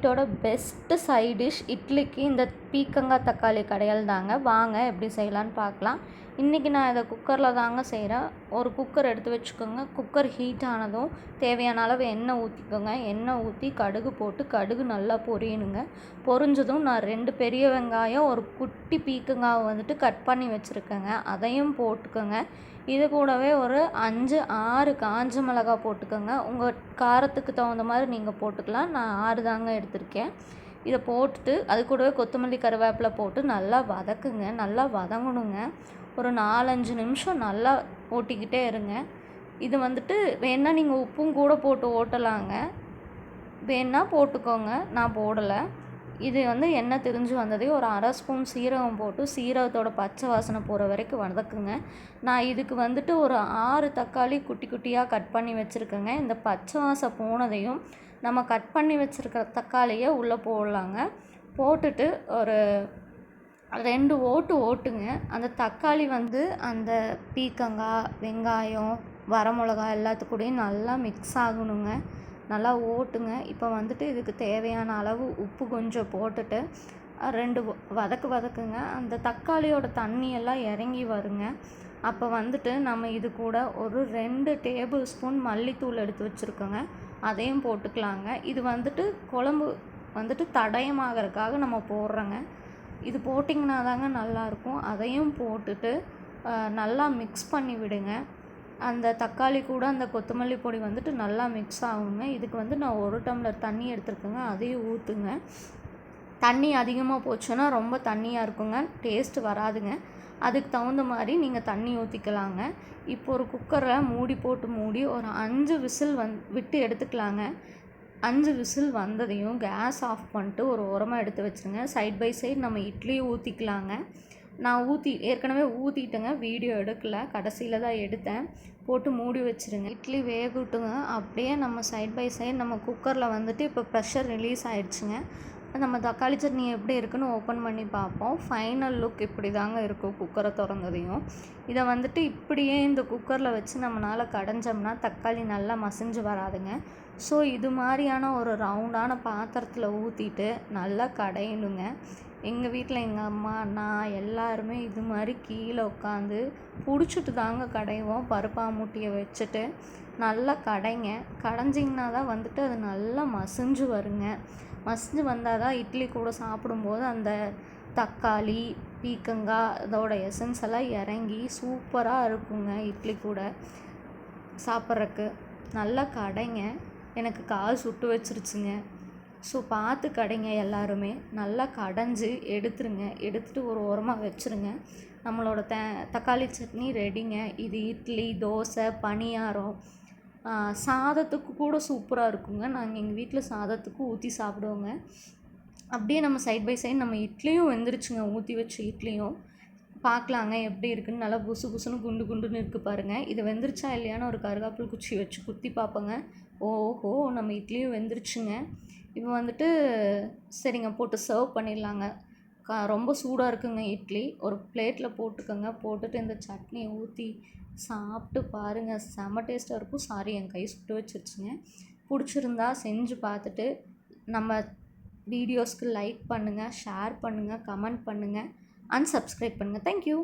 இதோட best side dish இட்லிக்கு இந்த பீக்கங்காய் தக்காளி கடையல் தாங்க. வாங்க எப்படி செய்யலான்னு பார்க்கலாம். இன்றைக்கி நான் இதை குக்கரில் தாங்க செய்கிறேன் ஒரு குக்கர் எடுத்து வச்சுக்கோங்க. குக்கர் ஹீட் ஆனதும் தேவையான அளவு எண்ணெய் ஊற்றிக்கோங்க எண்ணெய் ஊற்றி கடுகு போட்டு கடுகு நல்லா பொரியணுங்க. பொரிஞ்சதும் நான் ரெண்டு பெரிய வெங்காயம் ஒரு குட்டி பீக்கங்காவை வந்துட்டு கட் பண்ணி வச்சுருக்கேங்க. அதையும் போட்டுக்கோங்க. இது கூடவே ஒரு அஞ்சு ஆறு காஞ்ச மிளகா போட்டுக்கோங்க. உங்கள் காரத்துக்கு தகுந்த மாதிரி நீங்கள் போட்டுக்கலாம். நான் ஆறு தாங்க எடுத்திருக்கேன். இதை போட்டுட்டு அது கூடவே கொத்தமல்லி கருவேப்பிலை போட்டு நல்லா வதக்குங்க. நல்லா வதங்கணுங்க. ஒரு நாலஞ்சு நிமிஷம் நல்லா ஓட்டிக்கிட்டே இருங்க. இது வந்துட்டு வேணால் நீங்கள் உப்பும் கூட போட்டு ஓட்டலாங்க. வேணால் போட்டுக்கோங்க. நான் போடலை. இது வந்து எண்ணெய் திரிஞ்சு வந்ததே ஒரு அரை ஸ்பூன் சீரகம் போட்டு சீரகத்தோட பச்சை வாசனை போகிற வரைக்கும் வதக்குங்க. நான் இதுக்கு வந்துட்டு ஒரு ஆறு தக்காளி குட்டி குட்டியாக கட் பண்ணி வச்சுருக்கேங்க. இந்த பச்சை வாசம் போனதையும் நம்ம கட் பண்ணி வச்சுருக்கிற தக்காளியை உள்ளே போடலாங்க. போட்டுட்டு ஒரு ரெண்டு ஓட்டு ஓட்டுங்க. அந்த தக்காளி வந்து அந்த பீக்கங்காய் வெங்காயம் வரமிளகா எல்லாத்துக்கூடையும் நல்லா மிக்ஸ் ஆகணுங்க. நல்லா ஓட்டுங்க. இப்போ வந்துட்டு இதுக்கு தேவையான அளவு உப்பு கொஞ்சம் போட்டுட்டு ரெண்டு வதக்கு வதக்குங்க. அந்த தக்காளியோட தண்ணியெல்லாம் இறங்கி வருங்க. அப்போ வந்துட்டு நம்ம இது கூட ஒரு ரெண்டு டேபிள் ஸ்பூன் மல்லித்தூள் எடுத்து வச்சுருக்கோங்க. அதையும் போட்டுக்கலாங்க. இது வந்துட்டு குழம்பு வந்துட்டு தடயமாகறதுக்காக நம்ம போடுறோங்க. இது போட்டிங்கன்னா தாங்க நல்லாயிருக்கும். அதையும் போட்டுட்டு நல்லா மிக்ஸ் பண்ணி விடுங்க. அந்த தக்காளி கூட அந்த கொத்தமல்லி பொடி வந்துட்டு நல்லா மிக்ஸ் ஆகுங்க. இதுக்கு வந்து நான் ஒரு டம்ளர் தண்ணி எடுத்துருக்கேங்க. அதையும் ஊற்றுங்க தண்ணி அதிகமாக போச்சுன்னா ரொம்ப தண்ணியாக இருக்குங்க. டேஸ்ட்டு வராதுங்க. அதுக்கு தகுந்த மாதிரி நீங்கள் தண்ணி ஊற்றிக்கலாங்க இப்போ ஒரு குக்கரில் மூடி போட்டு மூடி ஒரு அஞ்சு விசில் வந் விட்டு எடுத்துக்கலாங்க. அஞ்சு விசில் வந்ததையும் கேஸ் ஆஃப் பண்ணிட்டு ஒரு உரமாக எடுத்து வச்சுருங்க. சைட் பை சைடு நம்ம இட்லியும் ஊற்றிக்கலாங்க நான் ஊற்றி ஏற்கனவே ஊற்றிட்டேங்க வீடியோ எடுக்கலை. கடைசியில் தான் எடுத்தேன். போட்டு மூடி வச்சுருங்க. இட்லி வேகட்டுங்க. அப்படியே நம்ம சைட் பை சைடு நம்ம குக்கரில் வந்துட்டு இப்போ ப்ரெஷர் ரிலீஸ் ஆகிடுச்சுங்க நம்ம தக்காளி சட்னி எப்படி இருக்குன்னு ஓப்பன் பண்ணி பார்ப்போம். ஃபைனல் லுக் இப்படி தாங்க இருக்கும் குக்கரை திறந்ததையும். இதை வந்துட்டு இப்படியே இந்த குக்கரில் வச்சு நம்மளால் கடைஞ்சோம்னா தக்காளி நல்லா மசிஞ்சு வராதுங்க. ஸோ இது மாதிரியான ஒரு ரவுண்டான பாத்திரத்தில் ஊற்றிட்டு நல்லா கடையணுங்க. எங்கள் வீட்டில் எங்கள் அம்மா நான் எல்லாருமே இது மாதிரி கீழே உட்காந்து பிடிச்சிட்டு தாங்க கடைவோம். பருப்பாமூட்டியை வச்சுட்டு நல்லா கடைங்க. கடைஞ்சிங்கன்னா தான் வந்துட்டு அது நல்லா மசிஞ்சு வருங்க. மசிஞ்சு வந்தால் தான் இட்லி கூட சாப்பிடும்போது அந்த தக்காளி பீக்கங்காய் அதோட எசன்ஸ் எல்லாம் இறங்கி சூப்பராக இருக்குங்க இட்லி கூட சாப்பிட்றக்கு நல்லா கடைங்க. எனக்கு கால் சுட்டு வச்சிருச்சுங்க. ஸோ பார்த்து கடைங்க எல்லாருமே. நல்லா கடைஞ்சி எடுத்துருங்க. எடுத்துகிட்டு ஒரு ஓரமாக வச்சுருங்க. நம்மளோட த தக்காளி சட்னி ரெடிங்க இது இட்லி தோசை பணியாரம் சாதத்துக்கு கூட சூப்பராக இருக்குங்க. நாங்கள் எங்கள் வீட்டில் சாதத்துக்கு ஊற்றி சாப்பிடுவோங்க. அப்படியே நம்ம சைட் பை சைட் நம்ம இட்லியும் வெந்துருச்சுங்க. ஊற்றி வச்ச இட்லியும். பார்க்கலாங்க எப்படி இருக்குன்னு. நல்லா புசு புசுன்னு குண்டு குண்டுன்னு இருக்குது பாருங்கள் இது வெந்துருச்சா இல்லையான்னு ஒரு கருகாப்பில் குச்சி வச்சு குத்தி பார்ப்போங்க. ஓஹோ நம்ம இட்லியும் வெந்துருச்சுங்க. இப்போ வந்துட்டு சரிங்க போட்டு சர்வ் பண்ணிடலாங்க. கா ரொம்ப சூடாக இருக்குங்க இட்லி. ஒரு பிளேட்டில் போட்டுக்கோங்க. போட்டுட்டு இந்த சட்னியை ஊற்றி சாப்பிட்டு பாருங்கள் செம்ம டேஸ்ட்டாக இருக்கும். சாரி என் கை சுட்டு வச்சிருச்சுங்க. பிடிச்சிருந்தா செஞ்சு பார்த்துட்டு நம்ம வீடியோஸ்க்கு லைக் பண்ணுங்கள் ஷேர் பண்ணுங்கள் கமெண்ட் பண்ணுங்கள் அண்ட் சப்ஸ்கிரைப் பண்ணுங்கள் தேங்க்யூ.